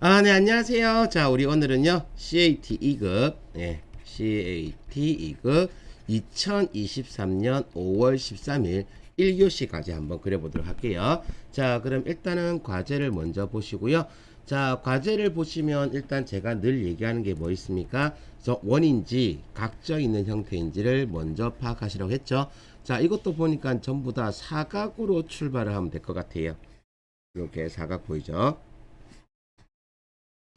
아, 네, 안녕하세요. 자, 우리 오늘은요, CAT 2급, 예, CAT 2급 2023년 5월 13일 1교시까지 한번 그려보도록 할게요. 자, 그럼 일단은 과제를 먼저 보시고요. 자, 과제를 보시면 일단 제가 늘 얘기하는 게 뭐 있습니까? 저 원인지 각져 있는 형태인지를 먼저 파악하시라고 했죠. 자, 이것도 보니까 전부 다 사각으로 출발을 하면 될 것 같아요. 이렇게 사각 보이죠?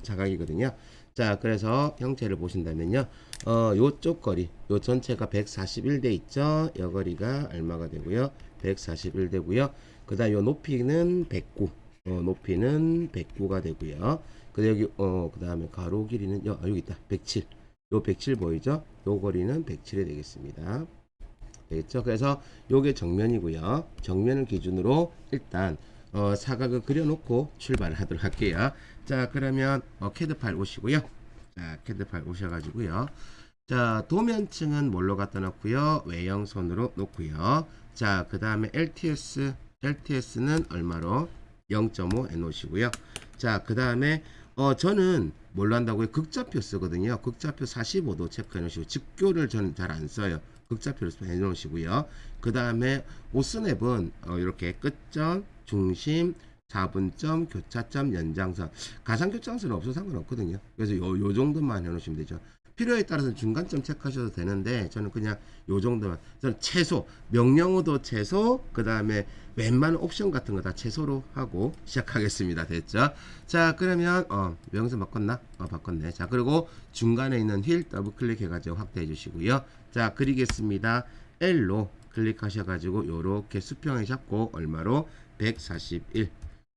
사각이거든요. 자, 그래서 형체를 보신다면요. 어, 요쪽 거리, 요 전체가 141대 있죠? 요 거리가 얼마가 되고요? 141 되고요. 그 다음 요 높이는 109. 어, 높이는 109가 되고요. 그 여기 어, 그 다음에 가로 길이는 여, 아, 여기 있다. 107. 요 107 보이죠? 요 거리는 107이 되겠습니다. 되겠죠? 그래서 요게 정면이고요. 정면을 기준으로 일단 어, 사각을 그려놓고 출발을 하도록 할게요. 자, 그러면 어, 캐드 파일 오시고요. 자, 캐드 파일 오셔가지고요. 자, 도면층은 뭘로 갖다 놓고요. 외형선으로 놓고요. 자, 그 다음에 LTS, LTS는 얼마로? 0.5 해놓으시고요. 자, 그 다음에 어, 저는 뭘로 한다고요? 극좌표 쓰거든요. 극좌표 45도 체크해 놓으시고 직교를 저는 잘 안 써요. 극좌표를 해 놓으시고요. 그 다음에 오스냅은 어, 이렇게 끝점, 중심, 4분점, 교차점, 연장선. 가상교차선은 없어도 상관없거든요. 그래서 요, 요 정도만 해놓으시면 되죠. 필요에 따라서 중간점 체크하셔도 되는데 저는 그냥 요 정도만. 저는 최소 명령어도 최소 그 다음에 웬만한 옵션 같은 거 다 최소로 하고 시작하겠습니다. 됐죠? 자 그러면 어 명선 바꿨나? 어 바꿨네. 자 그리고 중간에 있는 휠 더블 클릭해 가지고 확대해 주시고요. 자 그리겠습니다. L로 클릭하셔 가지고 요렇게 수평에 잡고 얼마로? 141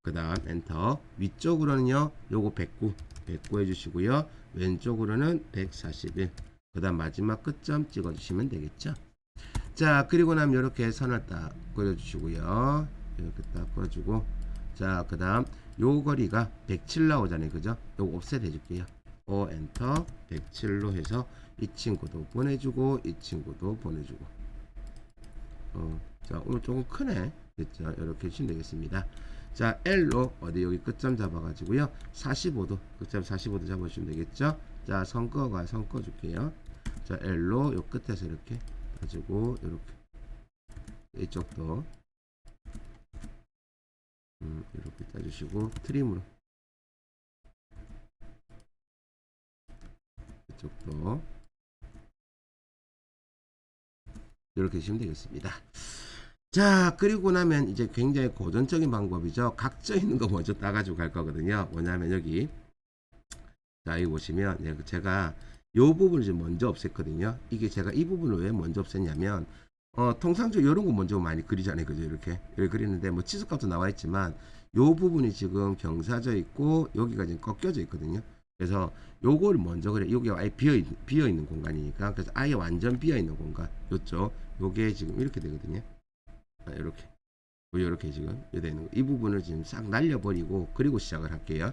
그 다음 엔터. 위쪽으로는요 요거 109 109 해주시고요. 왼쪽으로는 141 그 다음 마지막 끝점 찍어 주시면 되겠죠? 자 그리고 나면 이렇게 선을 딱 그려주시고요. 이렇게 딱 그려주고. 자 그 다음 요 거리가 107 나오잖아요. 그죠? 요거 옵셋 해줄게요. 오 엔터 107로 해서 이 친구도 보내주고 이 친구도 보내주고. 어, 자 오늘 조금 크네. 됐죠? 이렇게 해주시면 되겠습니다 자 L로 어디 여기 끝점 잡아가지고요. 45도 끝점 45도 잡아주시면 되겠죠? 자 선꺼가 선꺼 줄게요. 자 L로 요 끝에서 이렇게 가지고 이렇게 이쪽도 음, 이렇게 따주시고 트림으로 이쪽도 이렇게 하시면 되겠습니다. 자, 그리고 나면 이제 굉장히 고전적인 방법이죠. 각져 있는 거 먼저 따가지고 갈 거거든요. 뭐냐면 여기. 자, 여기 보시면 예, 제가 요 부분을 좀 먼저 없앴거든요. 이게 제가 이 부분을 왜 먼저 없앴냐면, 어, 통상적으로 이런 거 먼저 많이 그리잖아요. 그죠? 이렇게. 이렇게 그리는데, 뭐, 치수값도 나와 있지만, 요 부분이 지금 경사져 있고, 여기가 지금 꺾여져 있거든요. 그래서 요걸 먼저 그래. 여기가 아예 비어, 있, 비어 있는 공간이니까. 그래서 아예 완전 비어 있는 공간. 요쪽. 요게 지금 이렇게 되거든요. 자, 이렇게 이렇게 지금 이렇게 있는 거. 이 부분을 지금 싹 날려버리고 그리고 시작을 할게요.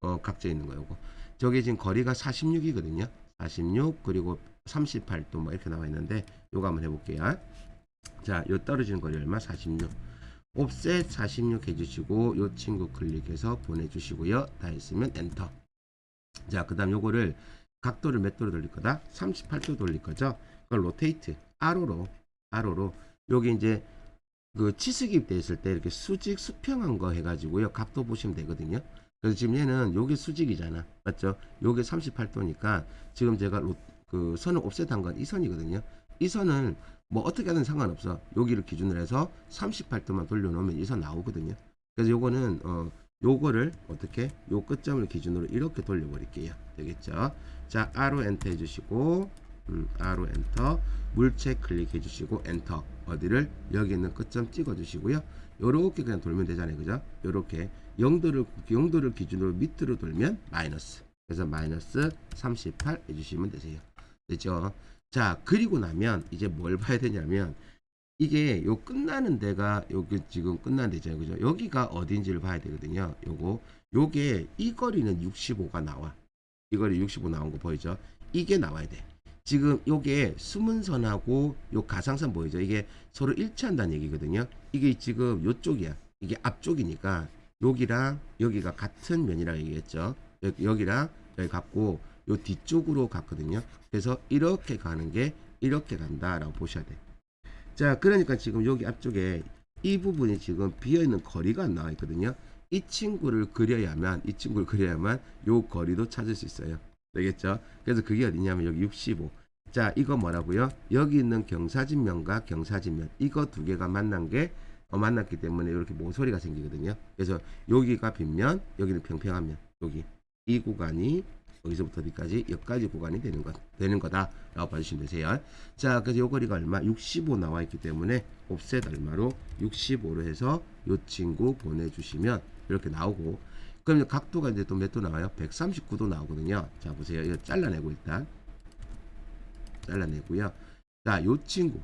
어, 각져 있는 거 요거. 저게 지금 거리가 46이거든요. 46 그리고 38도 뭐 이렇게 나와 있는데 요거 한번 해볼게요. 자, 요 떨어지는 거리 얼마? 46. 옵셋 46 해주시고 요 친구 클릭해서 보내주시고요. 다 했으면 엔터. 자, 그 다음 요거를 각도를 몇 도로 돌릴 거다? 38도 돌릴 거죠. 그걸 로테이트 아로로 아로로 여기 이제 그 치수기입 돼 있을 때 이렇게 수직 수평한 거 해가지고요. 각도 보시면 되거든요. 그래서 지금 얘는 요게 수직이잖아. 맞죠? 요게 38도니까 지금 제가 로, 그 선을 옵셋한 건 이 선이거든요. 이 선을 뭐 어떻게 하든 상관없어. 여기를 기준으로 해서 38도만 돌려놓으면 이 선 나오거든요. 그래서 요거는 어 요거를 어떻게? 요 끝점을 기준으로 이렇게 돌려버릴게요. 되겠죠? 자 R로 엔터 해주시고 음, R로 엔터. 물체 클릭해 주시고 엔터 어디를? 여기 있는 끝점 찍어 주시고요. 요렇게 그냥 돌면 되잖아요. 그죠? 요렇게 0도를 0도를 기준으로 밑으로 돌면 마이너스. 그래서 마이너스 38 해주시면 되세요. 됐죠? 자 그리고 나면 이제 뭘 봐야 되냐면 이게 요 끝나는 데가 여기 지금 끝나는 데잖아요. 그죠? 여기가 어딘지를 봐야 되거든요. 요거 요게 이 거리는 65가 나와. 이 거리 65 나온 거 보이죠? 이게 나와야 돼 지금 요게 수문선하고 요 가상선 보이죠? 이게 서로 일치한다는 얘기거든요. 이게 지금 요쪽이야. 이게 앞쪽이니까 여기랑 여기가 같은 면이라고 얘기했죠. 여기, 여기랑 여기 갖고 요 뒤쪽으로 갔거든요. 그래서 이렇게 가는 게 이렇게 간다라고 보셔야 돼. 자, 그러니까 지금 여기 앞쪽에 이 부분이 지금 비어 있는 거리가 안 나와 있거든요. 이 친구를 그려야만 이 친구를 그려야만 요 거리도 찾을 수 있어요. 되겠죠? 그래서 그게 어디냐면 여기 65. 자, 이거 뭐라고요? 여기 있는 경사진면과 경사진면 이거 두 개가 만난 게 어, 만났기 때문에 이렇게 모서리가 생기거든요. 그래서 여기가 빗면 여기는 평평한 면. 여기 이 구간이 여기서부터 어디까지 여기까지 구간이 되는 것 되는 거다라고 봐주시면 되세요. 자, 그래서 요 거리가 얼마? 65 나와 있기 때문에 옵셋 얼마로 65로 해서 요 친구 보내주시면 이렇게 나오고 그럼 각도가 이제 또 몇 도 나와요? 139도 나오거든요. 자, 보세요. 이거 잘라내고 일단 잘라내고요. 자, 요 친구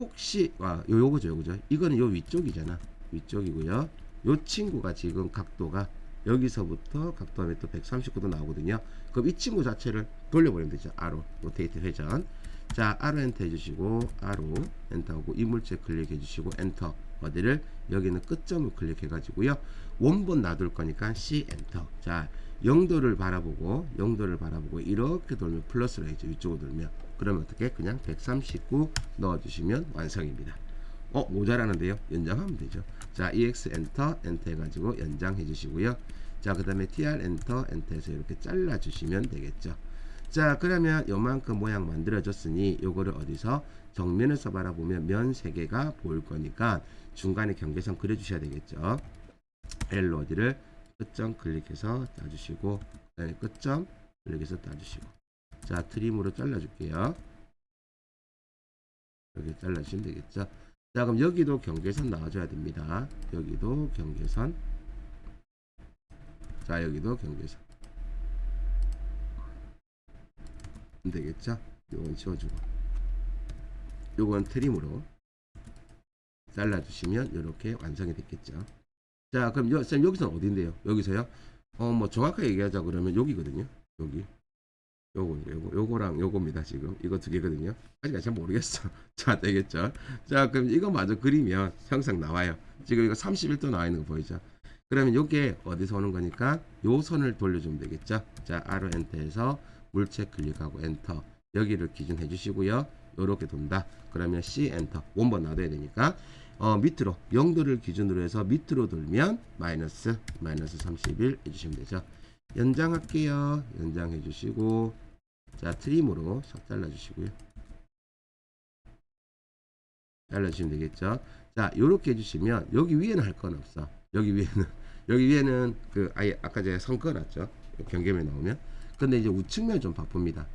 혹시 아, 요 요거죠, 요거죠. 이거는 요 위쪽이잖아. 위쪽이고요. 요 친구가 지금 각도가 여기서부터 각도 하면 또 139도 나오거든요. 그럼 이 친구 자체를 돌려버리면 되죠. 아로 로테이트 회전. 자, 아로 엔터 해주시고 아로 엔터하고 이 물체 클릭해 주시고 엔터 어디를 여기는 끝점을 클릭해 가지고요. 원본 놔둘 거니까 C 엔터. 자, 영도를 바라보고 영도를 바라보고 이렇게 돌면 플러스로 해죠. 위쪽으로 돌면 그러면 어떻게 그냥 139 넣어주시면 완성입니다. 어 모자라는데요 연장하면 되죠 자 ex 엔터 엔터 해가지고 연장해 주시고요 자 그 다음에 tr 엔터 엔터해서 이렇게 잘라 주시면 되겠죠 자 그러면 요만큼 모양 만들어졌으니 요거를 어디서 정면에서 바라보면 면 3개가 보일 거니까 중간에 경계선 그려 주셔야 되겠죠. L 어디를 끝점 클릭해서 따주시고 그다음에 끝점 클릭해서 따주시고. 자 트림으로 잘라 줄게요. 여기 잘라주시면 되겠죠. 자 그럼 여기도 경계선 나와줘야 됩니다. 여기도 경계선. 자 여기도 경계선 되겠죠? 요건 지워주고. 요건 트림으로 잘라주시면 이렇게 완성이 됐겠죠? 자 그럼 여, 쌤 여기서는 어딘데요? 여기서요? 어 뭐 정확하게 얘기하자 그러면 여기거든요 여기. 요거 요거 요거랑 요겁니다 지금. 이거 두 개거든요. 아직 잘 모르겠어. 자 되겠죠? 자 그럼 이거 마저 그리면 형상 나와요. 지금 이거 31도 나와 있는 거 보이죠? 그러면 요게 어디서 오는 거니까 요 선을 돌려주면 되겠죠? 자 아로 엔터해서 물체 클릭하고 엔터. 여기를 기준 해 주시고요. 요렇게 돈다. 그러면 C 엔터. 원번 놔둬야 되니까. 어 밑으로. 0도를 기준으로 해서 밑으로 돌면 마이너스 마이너스 31 해주시면 되죠. 연장할게요. 연장해 주시고. 자 트림으로 싹 잘라 주시고요. 잘라 주시면 되겠죠? 자 요렇게 해주시면 여기 위에는 할 건 없어. 여기 위에는 여기 위에는 그 아예 아까 제가 선 그어놨죠? 경계면 나오면 근데 이제 우측면 좀 바쁩니다.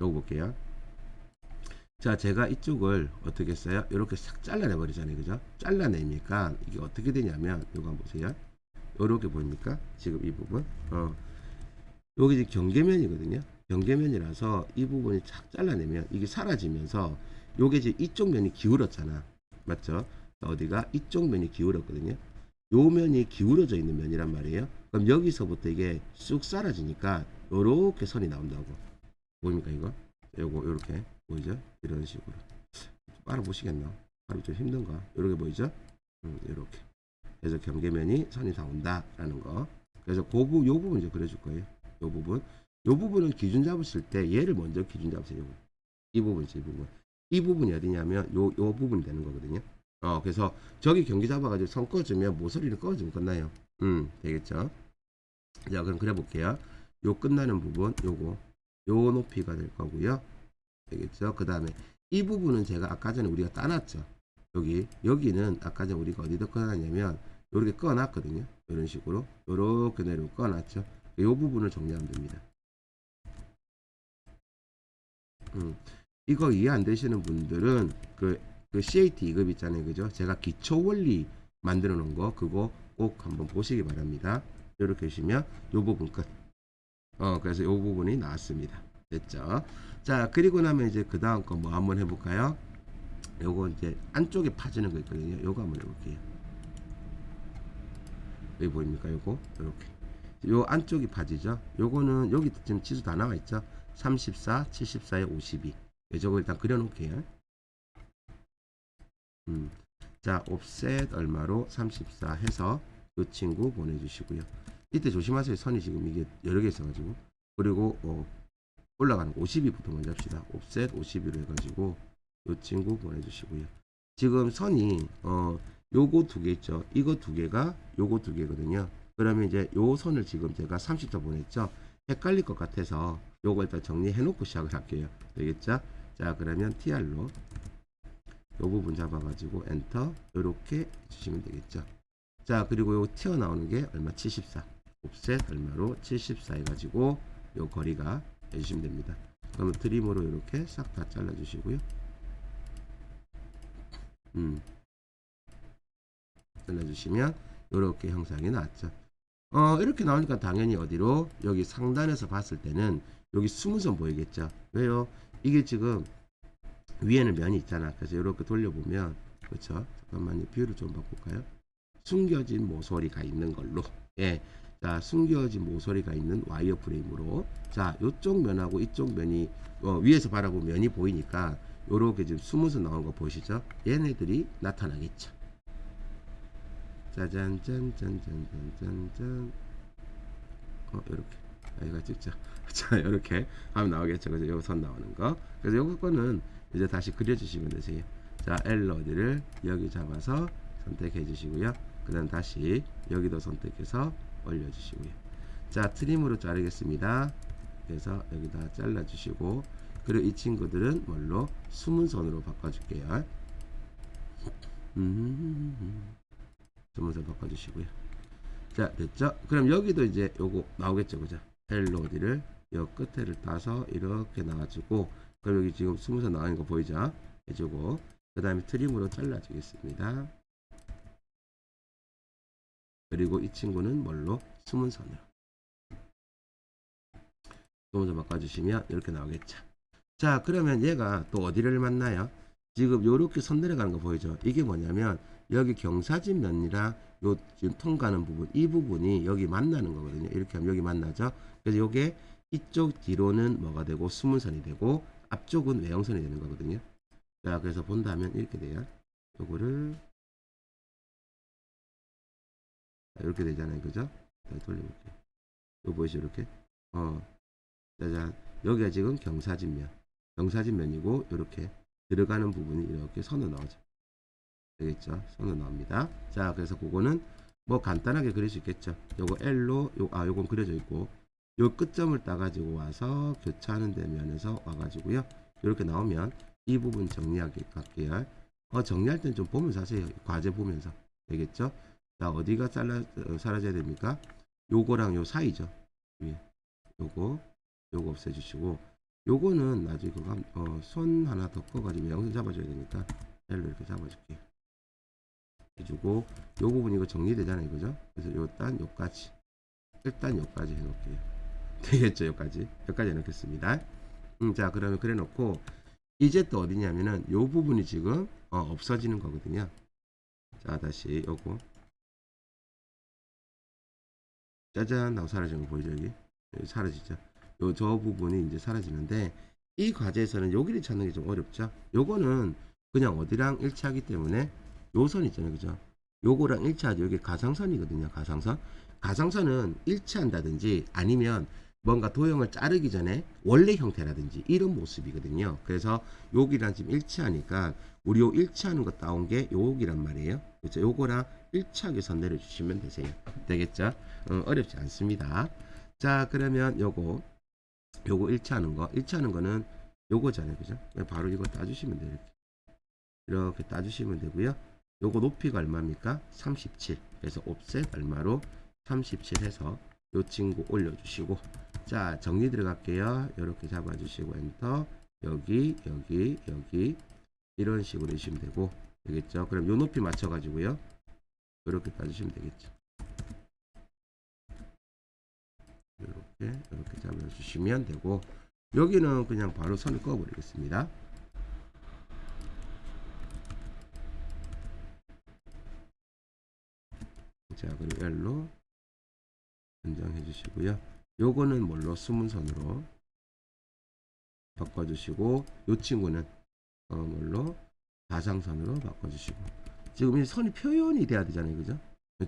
요거 볼게요. 자 제가 이쪽을 어떻게 했어요? 이렇게 싹 잘라내 버리잖아요. 그죠? 잘라내니까 이게 어떻게 되냐면 요거 한번 보세요. 요렇게 보입니까? 지금 이 부분. 어. 여기 이제 경계면이거든요. 경계면이라서 이 부분이 착 잘라내면 이게 사라지면서 요게 이제 이쪽 면이 기울었잖아. 맞죠? 어디가? 이쪽 면이 기울었거든요. 요 면이 기울어져 있는 면이란 말이에요. 그럼 여기서부터 이게 쑥 사라지니까 요렇게 선이 나온다고. 보입니까 이거? 요거 요렇게 보이죠? 이런 식으로. 알아보시겠나? 바로 좀 힘든가? 요렇게 보이죠? 음, 요렇게. 그래서 경계면이 선이 나온다라는 거. 그래서 그 부, 요 부분 이제 그려줄 거예요. 요 부분. 요 부분은 기준 잡으실 때 얘를 먼저 기준 잡으세요. 이 부분이지 이 부분. 이 부분이 어디냐면 요, 요 부분이 되는 거거든요. 어 그래서 저기 경기 잡아가지고 선 꺼주면 모서리를 꺼주면 끝나요. 음 되겠죠? 자 그럼 그려 볼게요 요 끝나는 부분 요거 요 높이가 될 거고요. 되겠죠? 그 다음에 이 부분은 제가 아까 전에 우리가 따놨죠? 여기 여기는 아까 전에 우리가 어디다 꺼놨냐면 요렇게 꺼놨거든요? 이런 식으로 요렇게 내려고 꺼놨죠? 요 부분을 정리하면 됩니다. 음, 이거 이해 안 되시는 분들은 그, 그 CAT 2급 있잖아요. 그죠? 제가 기초 원리 만들어 놓은 거 그거 꼭 한번 보시기 바랍니다. 이렇게 하시면 요 부분 끝 어, 그래서 요 부분이 나왔습니다. 됐죠? 자, 그리고 나면 이제 그 다음 거 뭐 한번 해볼까요? 요거 이제 안쪽에 파지는 거 있거든요. 요거 한번 해볼게요. 여기 보입니까? 요거? 요렇게. 요 안쪽이 파지죠? 요거는 여기 지금 지수 다 나와 있죠? 34, 74에 52. 예, 저거 일단 그려놓을게요. 음. 자, 옵셋 얼마로 34 해서 요 친구 보내주시고요. 이때 조심하세요. 선이 지금 이게 여러 개 있어가지고 그리고 어, 올라가는 거 52부터 먼저 합시다. 옵셋 52로 해가지고 요 친구 보내주시고요. 지금 선이 어 요거 두 개 있죠. 이거 두 개가 요거 두 개거든요. 그러면 이제 요 선을 지금 제가 30도 보냈죠. 헷갈릴 것 같아서 요거 일단 정리해 놓고 시작을 할게요. 되겠죠? 자 그러면 TR로 요 부분 잡아가지고 엔터 이렇게 주시면 되겠죠. 자 그리고 요 튀어나오는 게 얼마 74 옵셋 얼마로 74 해가지고 요 거리가 해주시면 됩니다. 그러면 트림으로 이렇게 싹 다 잘라주시고요. 음. 잘라주시면 이렇게 형상이 나왔죠. 어, 이렇게 나오니까 당연히 어디로 여기 상단에서 봤을 때는 여기 숨은선 보이겠죠. 왜요? 이게 지금 위에는 면이 있잖아. 그래서 이렇게 돌려보면 그렇죠. 잠깐만요. 뷰를 좀 바꿀까요? 숨겨진 모서리가 있는 걸로. 예. 자, 숨겨진 모서리가 있는 와이어 프레임으로. 자, 이쪽 면하고 이쪽 면이 어, 위에서 바라보면 면이 보이니까 요렇게 지금 숨어서 나온 거 보이시죠? 얘네들이 나타나겠죠. 짜잔 짠짠짠짠짠짠. 어 이렇게. 여기가 찍자. 자 이렇게 하면 나오겠죠. 그래서 여기 선 나오는 거. 그래서 요거 거는 이제 다시 그려주시면 되세요. 자 L 어디를 여기 잡아서 선택해 주시고요. 그 다음 다시 여기도 선택해서 올려주시고요 자 트림으로 자르겠습니다 그래서 여기다 잘라 주시고 그리고 이 친구들은 뭘로 숨은 선으로 바꿔줄게요 음 주문서 바꿔주시고요. 자 됐죠? 그럼 여기도 이제 요거 나오겠죠, 그죠? 헬로디를 요 끝에를 따서 이렇게 나와주고 그럼 여기 지금 스무서 나온 거 보이죠? 해주고 그 다음에 트림으로 잘라주겠습니다. 그리고 이 친구는 뭘로? 수문선으로 수문선 바꿔주시면 이렇게 나오겠죠. 자 그러면 얘가 또 어디를 만나요? 지금 요렇게 선 내려가는 거 보이죠? 이게 뭐냐면 여기 경사진 면이랑 요 지금 통과하는 부분 이 부분이 여기 만나는 거거든요. 이렇게 하면 여기 만나죠. 그래서 요게 이쪽 뒤로는 뭐가 되고 수문선이 되고 앞쪽은 외형선이 되는 거거든요. 자 그래서 본다면 이렇게 돼요. 요거를 이렇게 되잖아요. 그죠? 돌려볼게요. 요 보이시죠? 이렇게 어 짜잔 여기가 지금 경사진 면 경사진 면이고 이렇게 들어가는 부분이 이렇게 선으로 나오죠. 되겠죠? 선으로 나옵니다. 자, 그래서 그거는 뭐 간단하게 그릴 수 있겠죠. 요거 L로 요, 아, 요건 그려져 있고 요 끝점을 따가지고 와서 교차하는 데 면에서 와가지고요. 이렇게 나오면 이 부분 정리하게 갈게요. 어, 정리할 땐 좀 보면서 하세요. 과제 보면서. 되겠죠? 자, 어디가 잘라, 어, 사라져야 됩니까? 요거랑 요 사이죠. 위에. 요거, 요거 없애주시고 요거는 나중에 그거 한- 어, 손 하나 더 꺼가지고 양손 잡아줘야 되니까 L로 이렇게 잡아줄게요. 해주고 요 부분 이거 정리되잖아요, 그죠? 그래서 요딴 요까지 일단 요까지 해놓을게요. 되겠죠, 요까지 여기까지 해놓겠습니다. 음, 자 그러면 그래놓고 이제 또 어디냐면은 요 부분이 지금 어, 없어지는 거거든요. 자 다시 요거 짜잔 하고 사라지는 거 보이죠 여기 여기 사라지죠. 요 저 부분이 이제 사라지는데 이 과제에서는 여기를 찾는 게 좀 어렵죠. 요거는 그냥 어디랑 일치하기 때문에 요선 있잖아요, 그죠? 요거랑 일치하죠. 여기 가상선이거든요, 가상선. 가상선은 일치한다든지 아니면 뭔가 도형을 자르기 전에 원래 형태라든지 이런 모습이거든요. 그래서 여기랑 지금 일치하니까 우리 요 일치하는 거 따온 게 요기란 말이에요. 그렇죠? 요거랑 일치하게 선 내려주시면 되세요. 되겠죠? 어, 어렵지 않습니다. 자, 그러면 요거 요거 일치하는 거, 일치하는 거는 요거잖아요, 그죠? 바로 이거 따주시면 돼요. 이렇게. 이렇게 따주시면 되고요. 요거 높이가 얼마입니까? 37. 그래서 옵셋 얼마로 37 해서 요 친구 올려주시고 자 정리 들어갈게요. 이렇게 잡아주시고 엔터 여기 여기 여기 이런 식으로 해주시면 되고 되겠죠? 그럼 요 높이 맞춰 가지고요. 이렇게 따주시면 되겠죠. 이렇게 이렇게 잡아주시면 되고 여기는 그냥 바로 선을 그어버리겠습니다. 자 그리고 L로 변경해 주시고요 요거는 뭘로 수문선으로 바꿔주시고 요 친구는 어 뭘로 가상선으로 바꿔주시고 지금 이 선이 표현이 돼야 되잖아요 그죠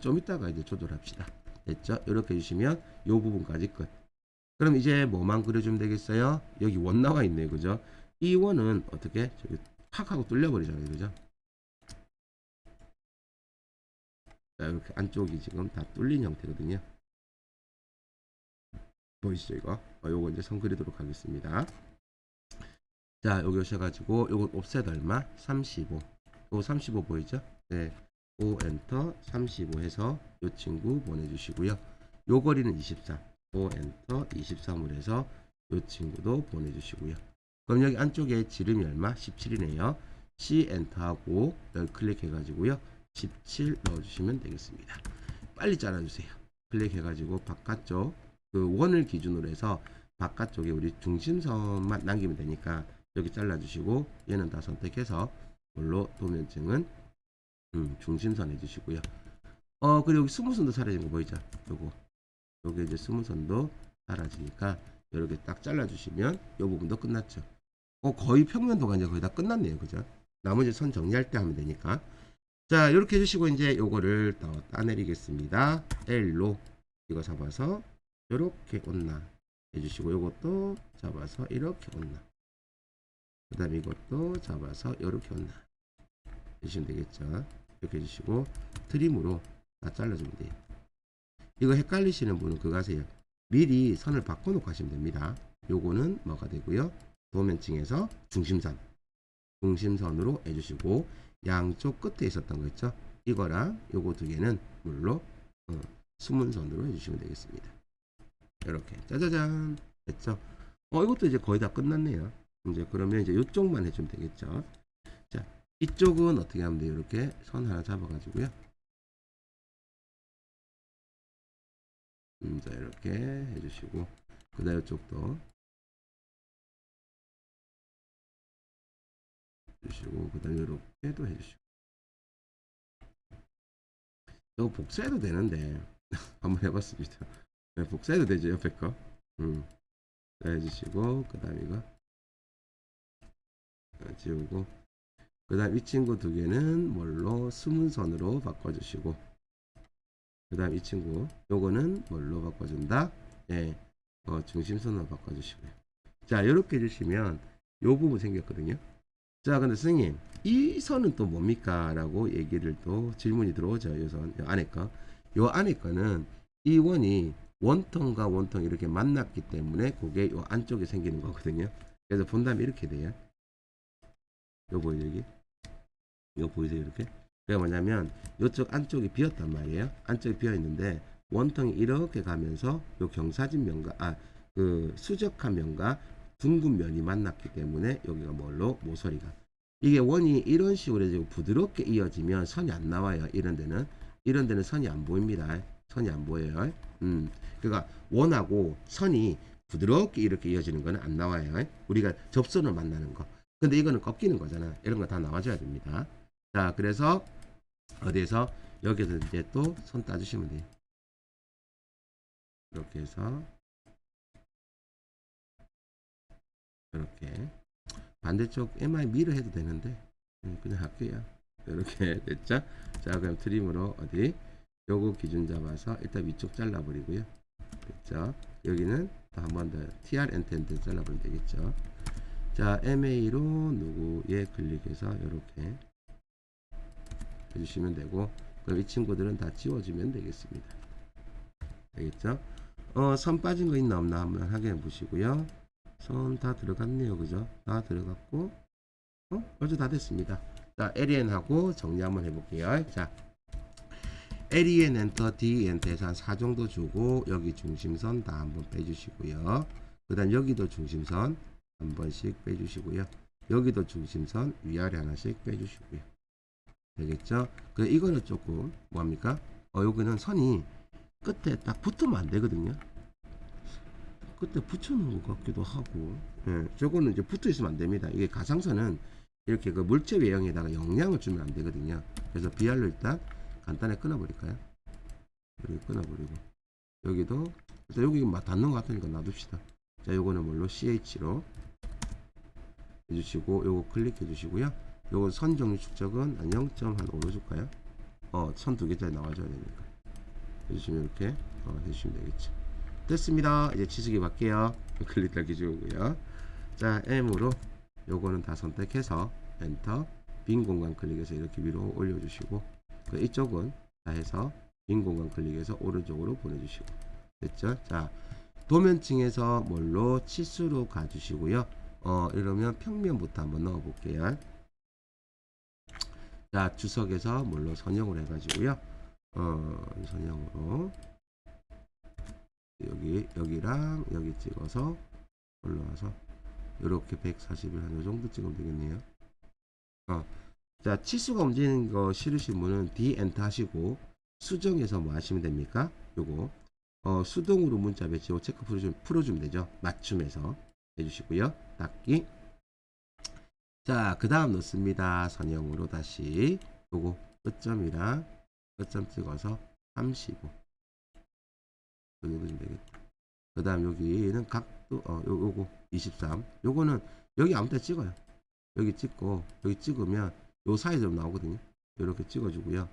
좀 이따가 이제 조절합시다 됐죠? 이렇게 해주시면 요 부분까지 끝. 그럼 이제 뭐만 그려주면 되겠어요? 여기 원 나와 있네요, 그죠? 이 원은 어떻게 저기 팍 하고 뚫려버리잖아요, 그죠? 자, 이렇게 안쪽이 지금 다 뚫린 형태거든요. 보이시죠, 이거? 어, 요거 이제 선 그리도록 하겠습니다. 자, 여기 오셔가지고 요거 옵셋 얼마? 35. 요거 35 보이죠? 네. O 엔터 35 해서 요 친구 보내주시고요. 요 거리는 24. O 엔터 23을 해서 요 친구도 보내주시고요. 그럼 여기 안쪽에 지름이 얼마? 17이네요. C 엔터하고 여기 클릭해 가지고요. 17 넣어주시면 되겠습니다. 빨리 잘라주세요. 클릭해 가지고 바깥쪽 그 원을 기준으로 해서 바깥쪽에 우리 중심선만 남기면 되니까 여기 잘라주시고 얘는 다 선택해서 물로 도면증은 음, 중심선 해주시고요. 어 그리고 여기 스무선도 사라진 거 보이죠? 요거 요게 이제 스무선도 사라지니까 이렇게 딱 잘라주시면 요 부분도 끝났죠. 어 거의 평면도가 이제 거의 다 끝났네요, 그죠? 나머지 선 정리할 때 하면 되니까. 자 이렇게 해주시고 이제 요거를 더 따내리겠습니다. L로 이거 잡아서 이렇게 온나 해주시고 요것도 잡아서 이렇게 온나. 그 다음에 이것도 잡아서 이렇게 온나 해주시면 되겠죠. 이렇게 해주시고 트림으로 다 잘라주면 돼요. 이거 헷갈리시는 분은 그거 하세요. 미리 선을 바꿔놓고 하시면 됩니다. 요거는 뭐가 되고요. 도면층에서 중심선, 중심선으로 해주시고 양쪽 끝에 있었던 거 있죠. 이거랑 요거 두 개는 물로 어, 수문선으로 해주시면 되겠습니다. 이렇게 짜자잔 됐죠. 어 이것도 이제 거의 다 끝났네요. 이제 그러면 이제 이쪽만 해주면 되겠죠. 자 이쪽은 어떻게 하면 돼요? 이렇게 선 하나 잡아 가지고요. 음, 자 이렇게 해주시고 그 다음 이쪽도 해주시고 그 다음 이렇게도 해주시고 이거 복사해도 되는데 한번 해봤습니다. 네, 복사해도 되죠 옆에 거. 음, 자, 해주시고 그 다음 이거 자, 지우고 그 다음 이 친구 두 개는 뭘로 수문선으로 바꿔주시고 그 다음 이 친구 요거는 뭘로 바꿔준다? 예, 어, 중심선으로 바꿔주시고요. 자 이렇게 해주시면 요 부분 생겼거든요. 자 근데 선생님 이 선은 또 뭡니까? 라고 얘기를 또 질문이 들어오죠. 요 선, 요 안에 거. 요 안에 거는 이 원이 원통과 원통 이렇게 만났기 때문에 그게 요 안쪽에 생기는 거거든요. 그래서 본다면 이렇게 돼요. 요 보이죠 여기? 이거 보이세요 이렇게? 그게 뭐냐면 이쪽 안쪽이 비었단 말이에요. 안쪽이 비어 있는데 원통이 이렇게 가면서 요 경사진 면과 아 그 수적한 면과 둥근 면이 만났기 때문에 여기가 뭘로 모서리가 이게 원이 이런 식으로 해서 부드럽게 이어지면 선이 안 나와요. 이런 데는 이런 데는 선이 안 보입니다. 선이 안 보여요. 음, 그러니까 원하고 선이 부드럽게 이렇게 이어지는 거는 안 나와요. 우리가 접선을 만나는 거. 근데 이거는 꺾이는 거잖아. 이런 거 다 나와줘야 됩니다. 자, 그래서 어디에서 여기서 이제 또 손 따주시면 돼요. 이렇게 해서 이렇게 반대쪽 MI 미러 해도 되는데 음, 그냥 할게요. 이렇게 됐죠? 자, 그럼 트림으로 어디 요거 기준 잡아서 일단 위쪽 잘라버리고요. 됐죠? 여기는 한번 더 TR 엔텐트 잘라버리면 되겠죠? 자, MA로 누구에 클릭해서 이렇게 해주시면 되고 그럼 이 친구들은 다 지워주면 되겠습니다. 되겠죠? 어, 선 빠진 거 있나 없나 한번 확인해 보시고요. 선 다 들어갔네요. 그죠? 다 들어갔고 어? 벌써 다 됐습니다. 자, LEN하고 정리 한번 해볼게요. 자, LEN 엔터, D 엔터에서 한 4 정도 주고 여기 중심선 다 한번 빼주시고요. 그 다음 여기도 중심선 한 번씩 빼주시고요. 여기도 중심선 위아래 하나씩 빼주시고요. 되겠죠? 그 이거는 조금 뭐합니까? 어 여기는 선이 끝에 딱 붙으면 안 되거든요. 끝에 붙여놓은 것 같기도 하고, 예, 저거는 이제 붙어 있으면 안 됩니다. 이게 가상선은 이렇게 그 물체 외형에다가 영향을 주면 안 되거든요. 그래서 비알로 일단 간단하게 끊어버릴까요? 이렇게 끊어버리고 여기도 일단 여기 막 닿는 것 같으니까 놔둡시다. 자, 요거는 뭘로 CH로 해주시고 요거 클릭해 주시고요. 요거 선 정리 축적은 한 0.5로 줄까요? 어, 선 두 개짜리 나와줘야 되니까. 해주시면 이렇게 어, 해주시면 되겠죠. 됐습니다. 이제 치수기 바뀌어요. 클릭 달기 좋고요. 자, M으로 요거는 다 선택해서 엔터 빈 공간 클릭해서 이렇게 위로 올려주시고 그 이쪽은 다 해서 빈 공간 클릭해서 오른쪽으로 보내주시고 됐죠? 자 도면층에서 뭘로 치수로 가주시고요. 어 이러면 평면부터 한번 넣어 볼게요. 자 주석에서 뭘로 선형을 해가지고요. 어 선형으로 여기 여기랑 여기 찍어서 올라와서 이렇게 141한요 정도 찍으면 되겠네요. 어. 자, 치수가 움직이는 거 싫으신 분은 D 엔터 하시고 수정해서 뭐 하시면 됩니까? 요거 어, 수동으로 문자 배치고 체크 풀어주면, 풀어주면 되죠. 맞춤해서 해주시고요. 닫기. 자, 그 다음 넣습니다. 선형으로 다시 요거 끝점이랑 끝점 찍어서 35 여기 넣으면 되겠다. 그 다음 여기는 각도 어, 요, 요거 23 요거는 여기 아무 데 찍어요. 여기 찍고 여기 찍으면 요 사이즈로 나오거든요. 이렇게 찍어주고요.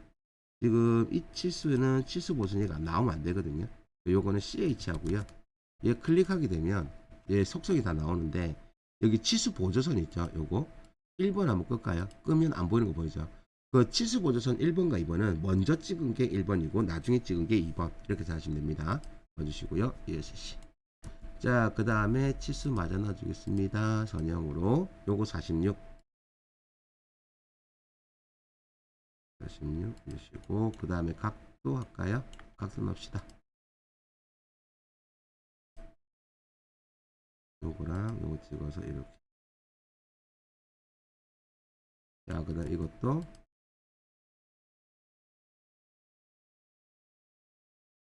지금 이 치수는 치수 보순위가 나오면 안 되거든요. 요거는 CH 하고요. 얘 클릭하게 되면 얘 속성이 다 나오는데 여기 치수 보조선 있죠. 요거 1번 한번 끌까요? 끄면 안 보이는 거 보이죠? 그 치수 보조선 1번과 2번은 먼저 찍은 게 1번이고 나중에 찍은 게 2번 이렇게 생각하시면 됩니다. 넣어주시고요. ESC. 자, 그 다음에 치수 맞아 넣어주겠습니다. 선형으로 요거 46 46 주시고 그 다음에 각도 할까요? 각도 넣읍시다. 요거랑 요거 찍어서 이렇게 자, 그 다음 이것도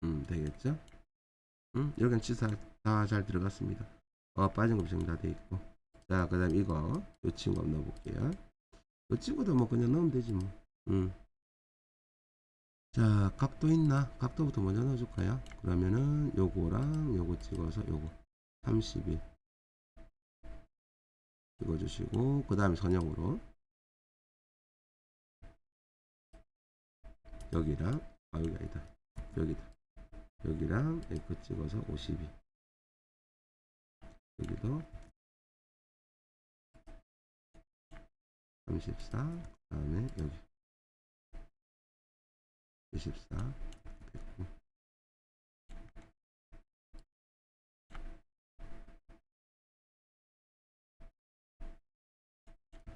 음, 되겠죠? 음, 여기는 치사 다 잘 들어갔습니다. 어, 빠진 거 비정 다돼 있고. 자, 그 다음 이거 요 친구 한번 넣어볼게요. 요 친구도 뭐 그냥 넣으면 되지 뭐. 음. 자, 각도 있나? 각도부터 먼저 넣어줄까요? 그러면은 요거랑 요거 찍어서 요거 31 찍어주시고 그 다음에 선형으로 여기랑 아 여기 아니다. 여기다. 여기랑 이거 찍어서 52 여기도 34 그 다음에 여기 24 됐고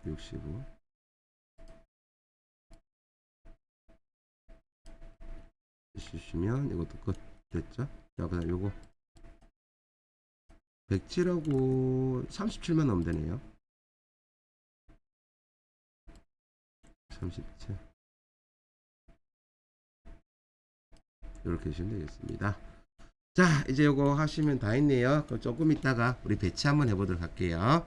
육십오. 주시면 이것도 끝. 됐죠? 자 그 다음 요거. 107하고 37만 넣으면 되네요. 37 이렇게 하시면 되겠습니다. 자 이제 요거 하시면 다 했네요. 그럼 조금 있다가 우리 배치 한번 해보도록 할게요